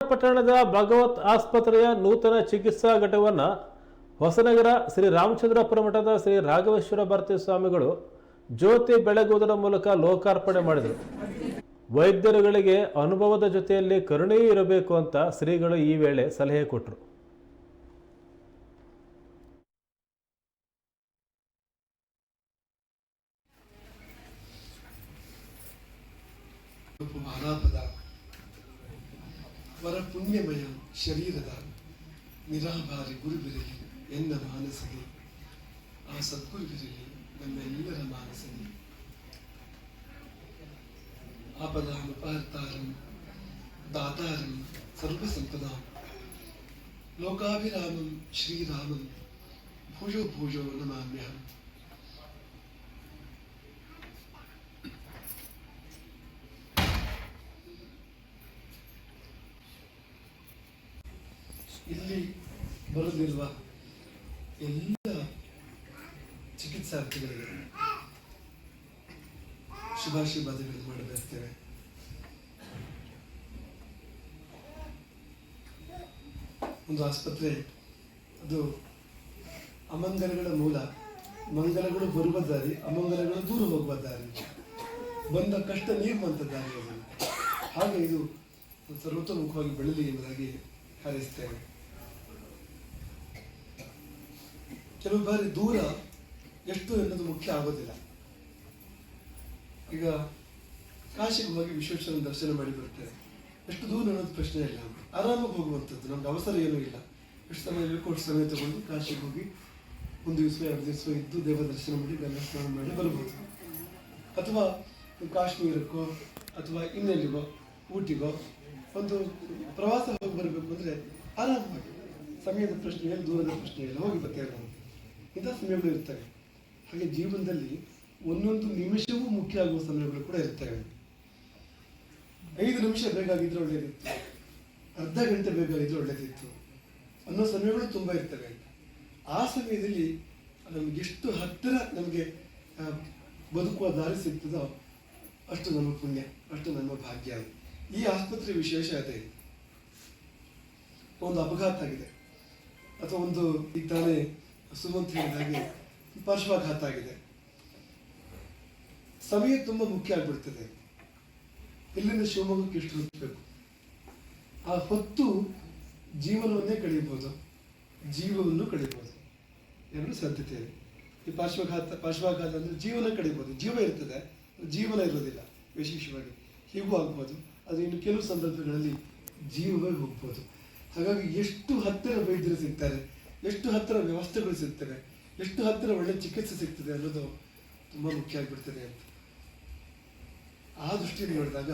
ಪಟ್ಟಣದ ಭಗವತ್ ಆಸ್ಪತ್ರೆಯ ನೂತನ ಚಿಕಿತ್ಸಾ ಘಟಕವನ್ನು ಹೊಸನಗರ ಶ್ರೀ ರಾಮಚಂದ್ರಪುರ ಮಠದ ಶ್ರೀ ರಾಘವೇಶ್ವರ ಭಾರತಿ ಸ್ವಾಮಿಗಳು ಜ್ಯೋತಿ ಬೆಳಗುವುದರ ಮೂಲಕ ಲೋಕಾರ್ಪಣೆ ಮಾಡಿದರು. ವೈದ್ಯರುಗಳಿಗೆ ಅನುಭವದ ಜೊತೆಯಲ್ಲಿ ಕರುಣೆಯೂ ಇರಬೇಕು ಅಂತ ಶ್ರೀಗಳು ಈ ವೇಳೆ ಸಲಹೆ ಕೊಟ್ಟರು ವರ ಪುಣ್ಯಮಯ ಶರೀರದ ನಿರಾಭಾರಿ ಗುರುವಿರಲಿ ಎನ್ನ ಮಾನಸಿಗೆ ಆ ಸದ್ಗುರುವಿರಲಿ ನಮ್ಮೆಲ್ಲರ ಮಾನಸಿಗೆ ಆಪದಾನುಪಾರ್ತಾರಂ ದಾತಾರಂ ಸರ್ವಸಂಪದಾಂ ಲೋಕಾಭಿರಾಮಂ ಶ್ರೀರಾಮಂ ಭೂಜೋ ಭೂಜೋ ನಮಾಮ್ಯಹಂ ಇಲ್ಲಿ ಬರೋದಿಲ್ವ ಎಲ್ಲ ಚಿಕಿತ್ಸಾರ್ಥಿಗಳಿಗೆ ಶುಭಾಶೀರ್ವಾದಗಳನ್ನು ಮಾಡಿ ಬರ್ತೇವೆ ಒಂದು ಆಸ್ಪತ್ರೆ, ಅದು ಅಮಂಗಲಗಳ ಮೂಲ. ಮಂಗಲಗಳು ಬರುವ ದಾರಿ, ಅಮಂಗಲಗಳು ದೂರ ಹೋಗುವ ದಾರಿ. ಬಂದ ಕಷ್ಟ ನೀಗುವಂಥ ದಾರಿ ಹಾಗೆ ಇದು ಸರ್ವತೋಮುಖವಾಗಿ ಬೆಳಲಿ ಎಂಬುದಾಗಿ ಹಾರೈಸ್ತೇವೆ ಕೆಲವು ಬಾರಿ ದೂರ ಎಷ್ಟು ಎನ್ನುವುದು ಮುಖ್ಯ ಆಗೋದಿಲ್ಲ. ಈಗ ಕಾಶಿಗೆ ಹೋಗಿ ವಿಶ್ವೇಶ್ವರನ ದರ್ಶನ ಮಾಡಿ ಬರ್ತೇವೆ ಎಷ್ಟು ದೂರ ಅನ್ನೋದು ಪ್ರಶ್ನೆ ಇಲ್ಲ. ಆರಾಮಾಗಿ ಹೋಗುವಂಥದ್ದು. ನಮ್ಗೆ ಅವಸರ ಏನೂ ಇಲ್ಲ. ಎಷ್ಟು ಸಮಯ ಬೇಕು ಅಷ್ಟು ಸಮಯ ತಗೊಂಡು ಕಾಶಿಗೆ ಹೋಗಿ ಒಂದು ದಿವಸ, ಎರಡು ದಿವಸ ಇದ್ದು ದೇವ ದರ್ಶನ ಮಾಡಿ ಗಂಗಾ ಸ್ನಾನ ಮಾಡಿ ಬರ್ಬೋದು. ಅಥವಾ ಕಾಶ್ಮೀರಕ್ಕೋ ಅಥವಾ ಇನ್ನೆಲ್ಲಿಗೋ ಊಟಿಗೋ ಒಂದು ಪ್ರವಾಸ ಹೋಗಿ ಬರಬೇಕು ಅಂದರೆ ಆರಾಮವಾಗಿ. ಸಮಯದ ಪ್ರಶ್ನೆ ಇಲ್ಲ, ದೂರದ ಪ್ರಶ್ನೆ ಇಲ್ಲ. ಹೋಗಿ ಬರ್ತೇವೆ ಇಂಥ ಸಮಯಗಳು ಇರ್ತವೆ. ಹಾಗೆ ಜೀವನದಲ್ಲಿ ಒಂದೊಂದು ನಿಮಿಷವೂ ಮುಖ್ಯ ಆಗುವ ಸಮಯಗಳು ಕೂಡ ಇರ್ತವೆ. ಐದು ನಿಮಿಷ ಬೇಕಾಗಿದ್ರೆ ಒಳ್ಳೇದಿತ್ತು. ಅರ್ಧ ಗಂಟೆ ಬೇಕಾಗಿದ್ರೆ ಒಳ್ಳೇದಿತ್ತು. ಅನ್ನೋ ಸಮಯಗಳು ತುಂಬ ಇರ್ತವೆ. ಆ ಸಮಯದಲ್ಲಿ ನಮ್ಗೆ ಎಷ್ಟು ಹತ್ತಿರ ನಮಗೆ ಬದುಕುವ ದಾರಿ ಸಿಗ್ತದೋ ಅಷ್ಟು ನಮ್ಮ ಪುಣ್ಯ, ಅಷ್ಟು ನಮ್ಮ ಭಾಗ್ಯ. ಈ ಆಸ್ಪತ್ರೆ ವಿಶೇಷ ಅದೇ. ಒಂದು ಅಪಘಾತ ಆಗಿದೆ. ಅಥವಾ ಒಂದು ಈ ತಾನೇ ಸುಮಂತ್ ಹೇಳಿದ ಹಾಗೆ ಪಾರ್ಶ್ವಾಘಾತ ಆಗಿದೆ ಸಮಯ ತುಂಬ ಮುಖ್ಯ ಆಗ್ಬಿಡ್ತದೆ. ಇಲ್ಲಿಂದ ಶಿವಮೊಗ್ಗಕ್ಕೆ ಎಷ್ಟು ಹೊತ್ತಬೇಕು ಆ ಹೊತ್ತು ಜೀವನವನ್ನೇ ಕಳೆಯಬಹುದು. ಜೀವವನ್ನು ಕಳೆಯಬಹುದು. ಎರಡು ಸಾಧ್ಯತೆ. ಇದೆ ಈ ಪಾರ್ಶ್ವಘಾತ, ಪಾರ್ಶ್ವಾಘಾತ ಅಂದರೆ ಜೀವನ ಕಳೆಯಬಹುದು. ಜೀವ ಇರ್ತದೆ ಜೀವನ ಇರೋದಿಲ್ಲ ವಿಶೇಷವಾಗಿ. ಹೀಗೂ ಆಗ್ಬೋದು. ಅದು ಇನ್ನು ಕೆಲವು ಸಂದರ್ಭಗಳಲ್ಲಿ ಜೀವವೇ ಹೋಗ್ಬೋದು. ಹಾಗಾಗಿ ಎಷ್ಟು ಹತ್ತಿರ ವೈದ್ಯರು ಸಿಗ್ತಾರೆ ಎಷ್ಟು ಹತ್ತಿರ ವ್ಯವಸ್ಥೆಗಳು ಸಿಗ್ತವೆ ಎಷ್ಟು ಹತ್ತಿರ ಒಳ್ಳೆ ಚಿಕಿತ್ಸೆ ಸಿಗ್ತದೆ ಅನ್ನೋದು ತುಂಬ ಮುಖ್ಯ ಆಗಿಬಿಡ್ತದೆ ಅಂತ. ಆ ದೃಷ್ಟಿಯಲ್ಲಿ ನೋಡಿದಾಗ